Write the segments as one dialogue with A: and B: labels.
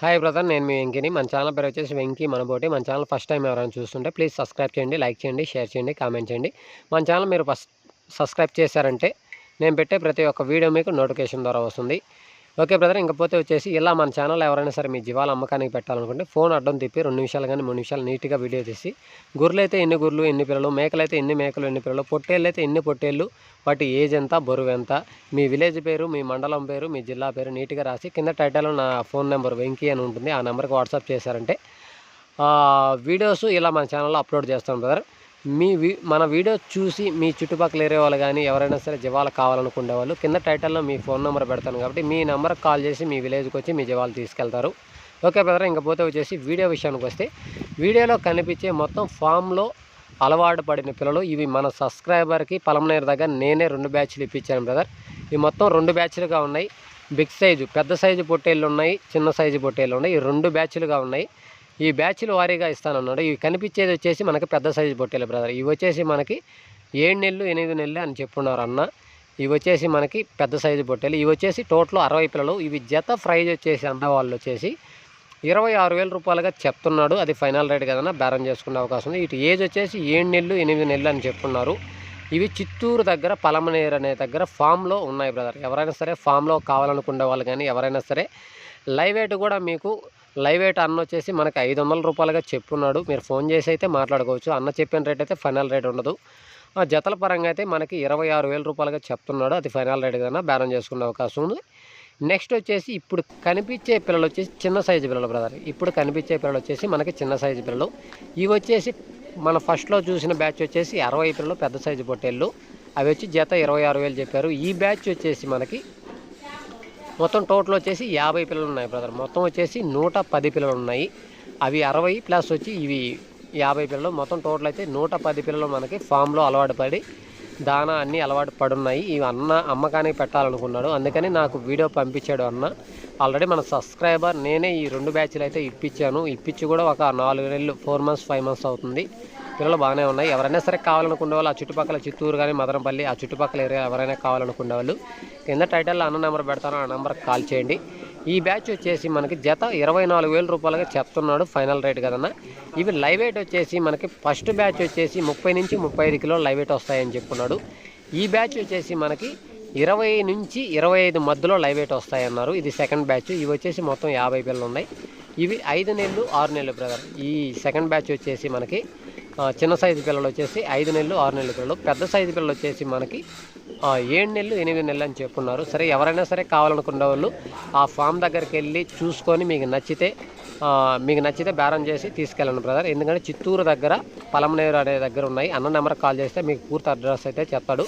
A: Hi brother నేను మీ వెంకిని. మన channel పేరు వచ్చేసి వెంకీ మనబోటి. మన ఛానల్ ఫస్ట్ టైం ఎవరైనా చూస్తుంటే ప్లీజ్ సబ్స్క్రైబ్ చేయండి లైక్ చేయండి షేర్ చేయండి కామెంట్ చేయండి. మన ఛానల్ మీరు ఫస్ట్ సబ్స్క్రైబ్ చేశారంటే నేను పెట్టే ప్రతి ఒక్క వీడియో మీకు నోటిఫికేషన్ ద్వారా వస్తుంది. ఓకే బ్రదర్ ఇంకపోతే వచ్చేసి ఇలా మన ఛానల్ ఎవరైనా సరే మీ జీవాల అమ్మకానికి పెట్టాలనుకుంటే ఫోన్ అడ్డం తిప్పి రెండు నిమిషాలు కానీ మూడు నిమిషాలు నీట్గా వీడియో తీసి గుర్రెలు అయితే ఎన్ని గుర్రెలు ఎన్ని పిల్లలు మేకలు అయితే ఎన్ని మేకలు ఎన్ని పిల్లలు పొట్టేళ్ళు అయితే ఎన్ని పొట్టేళ్ళు వాటి ఏజ్ ఎంత బరువు ఎంత మీ విలేజ్ పేరు మీ మండలం పేరు మీ జిల్లా పేరు నీట్గా రాసి కింద టైటిల్ నా ఫోన్ నెంబర్ వెంకీ అని ఉంటుంది. ఆ నెంబర్కి వాట్సాప్ చేశారంటే వీడియోస్ ఇలా మన ఛానల్లో అప్లోడ్ చేస్తాం బ్రదర్. మీ మన వీడియో చూసి మీ చుట్టుపక్కల ఏరే వాళ్ళు కానీ ఎవరైనా సరే జవాలు కావాలనుకునే వాళ్ళు కింద టైటిల్లో మీ ఫోన్ నెంబర్ పెడతాను కాబట్టి మీ నెంబర్కి కాల్ చేసి మీ విలేజ్కి వచ్చి మీ జవాలు తీసుకెళ్తారు. ఓకే బ్రదర్ ఇంకపోతే వచ్చేసి వీడియో విషయానికి వస్తే వీడియోలో కనిపించే మొత్తం ఫామ్లో అలవాటు పడిన పిల్లలు ఇవి మన సబ్స్క్రైబర్కి పలమనేరు దగ్గర నేనే రెండు బ్యాచ్లు ఇప్పించాను బ్రదర్. ఇవి మొత్తం రెండు బ్యాచ్లుగా ఉన్నాయి. బిగ్ సైజు పెద్ద సైజు పొట్టేళ్ళు ఉన్నాయి చిన్న సైజు పొట్టేళ్ళు ఉన్నాయి. ఈ రెండు బ్యాచ్లుగా ఉన్నాయి. ఈ బ్యాచ్లు వారీగా ఇస్తానన్నాడు. ఇవి కనిపించేది వచ్చేసి మనకి పెద్ద సైజు బొట్టెలు బ్రదర్. ఇవి వచ్చేసి మనకి ఏడు నెలలు ఎనిమిది నెలలు అని చెప్పున్నారు అన్న. ఇవి వచ్చేసి మనకి పెద్ద సైజు బొట్టెలు. ఇవి వచ్చేసి టోటల్ అరవై పిల్లలు. ఇవి జత ప్రైజ్ వచ్చేసి అన్న వాళ్ళు వచ్చేసి ఇరవై ఆరు వేల రూపాయలుగా చెప్తున్నాడు. అది ఫైనల్ రేట్ కదన్నా బేరం చేసుకునే అవకాశం ఉంది. ఇటు ఏజ్ వచ్చేసి ఏడు నెలలు ఎనిమిది నెలలు అని చెప్తున్నారు ఇవి చిత్తూరు దగ్గర పలమనేరు అనే దగ్గర ఫామ్లో ఉన్నాయి బ్రదర్. ఎవరైనా సరే ఫామ్లో కావాలనుకునే వాళ్ళు కానీ ఎవరైనా సరే లైవ్ వెయిట్ కూడా మీకు లైవ్ ఎయిట్ అన్న వచ్చేసి మనకి ఐదు వందల రూపాయలుగా చెప్పున్నాడు. మీరు ఫోన్ చేసి అయితే మాట్లాడుకోవచ్చు. అన్న చెప్పిన రేట్ అయితే ఫైనల్ రేట్ ఉండదు. ఆ జతల పరంగా అయితే మనకి ఇరవై ఆరు వేల రూపాయలుగా చెప్తున్నాడు. అది ఫైనల్ రేట్ కన్నా బేరం చేసుకునే అవకాశం ఉంది. నెక్స్ట్ వచ్చేసి ఇప్పుడు కనిపించే పిల్లలు వచ్చేసి చిన్న సైజు పిల్లలు బ్రదర్ ఇప్పుడు కనిపించే పిల్లలు వచ్చేసి మనకి చిన్న సైజు పిల్లలు. ఇవి వచ్చేసి మన ఫస్ట్లో చూసిన బ్యాచ్ వచ్చేసి అరవై పిల్లలు పెద్ద సైజు పొట్టేళ్ళు. అవి వచ్చి జత ఇరవై ఆరు వేలు చెప్పారు. ఈ బ్యాచ్ వచ్చేసి మనకి మొత్తం టోటల్ వచ్చేసి యాభై పిల్లలు ఉన్నాయి బ్రదర్ మొత్తం వచ్చేసి నూట పది పిల్లలు ఉన్నాయి. అవి అరవై ప్లస్ వచ్చి ఇవి యాభై పిల్లలు. మొత్తం టోటల్ అయితే నూట పది పిల్లలు మనకి ఫామ్లో అలవాటు పడి దానా అన్నీ అలవాటు పడున్నాయి. ఇవి అన్న అమ్మకానికి పెట్టాలనుకున్నాడు. అందుకని నాకు వీడియో పంపించాడు అన్న. ఆల్రెడీ మన సబ్స్క్రైబర్ నేనే ఈ రెండు బ్యాచ్లు అయితే ఇప్పించాను. ఇప్పించి కూడా ఒక నాలుగు నెలలు ఫోర్ మంత్స్ ఫైవ్ మంత్స్ అవుతుంది. పిల్లలు బాగానే ఉన్నాయి. ఎవరైనా సరే కావాలనుకునే వాళ్ళు ఆ చుట్టుపక్కల చిత్తూరు కానీ మదనపల్లి ఆ చుట్టుపక్కల ఏరియా ఎవరైనా కావాలనుకునే వాళ్ళు కింద టైటిల్లో అన్న నెంబర్ పెడతాను. ఆ నెంబర్కి కాల్ చేయండి. ఈ బ్యాచ్ వచ్చేసి మనకి జత ఇరవై నాలుగు వేల రూపాయలుగా చెప్తున్నాడు ఫైనల్ రేట్ కదన్నా. ఇవి లైవ్ వెయిట్ వచ్చేసి మనకి ఫస్ట్ బ్యాచ్ వచ్చేసి ముప్పై నుంచి ముప్పై ఐదు కిలోలు లైవ్ వెయిట్ వస్తాయని చెప్పున్నాడు ఈ బ్యాచ్ వచ్చేసి మనకి ఇరవై నుంచి ఇరవై ఐదు మధ్యలో లైవ్ వెయిట్ వస్తాయన్నారు. ఇది సెకండ్ బ్యాచ్. ఇవి వచ్చేసి మొత్తం యాభై పిల్లలు ఉన్నాయి ఇవి ఐదు నెలలు ఆరు నెలలు బ్రదర్. ఈ సెకండ్ బ్యాచ్ వచ్చేసి మనకి చిన్న సైజు పిల్లలు వచ్చేసి ఐదు నెలలు ఆరు నెలల పిల్లలు. పెద్ద సైజు పిల్లలు వచ్చేసి మనకి ఏడు నెలలు ఎనిమిది నెలలు అని చెప్పున్నారు. సరే ఎవరైనా సరే కావాలనుకున్న వాళ్ళు ఆ ఫామ్ దగ్గరికి వెళ్ళి చూసుకొని మీకు నచ్చితే మీకు నచ్చితే బేరం చేసి తీసుకెళ్ళండి బ్రదర్. ఎందుకంటే చిత్తూరు దగ్గర పలమనేరు అనే దగ్గర ఉన్నాయి. అన్న నెంబర్ కాల్ చేస్తే మీకు పూర్తి అడ్రస్ అయితే చెప్తాడు.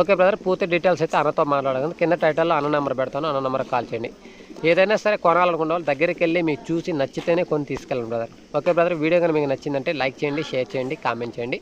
A: Okay brother. పూర్తి డీటెయిల్స్ అయితే అన్నతో మాట్లాడగలను. కింద టైటిల్లో అన్న నెంబర్ పెడతాను. అన్న నెంబర్ కాల్ చేయండి. ఏదైనా సరే కొనాలనుకున్న వాళ్ళు దగ్గరికి వెళ్ళి మీకు చూసి నచ్చితేనే కొని తీసుకెళ్ళండి బ్రదర్. Okay brother. వీడియో కానీ మీకు నచ్చిందంటే లైక్ చేయండి షేర్ చేయండి కామెంట్ చేయండి.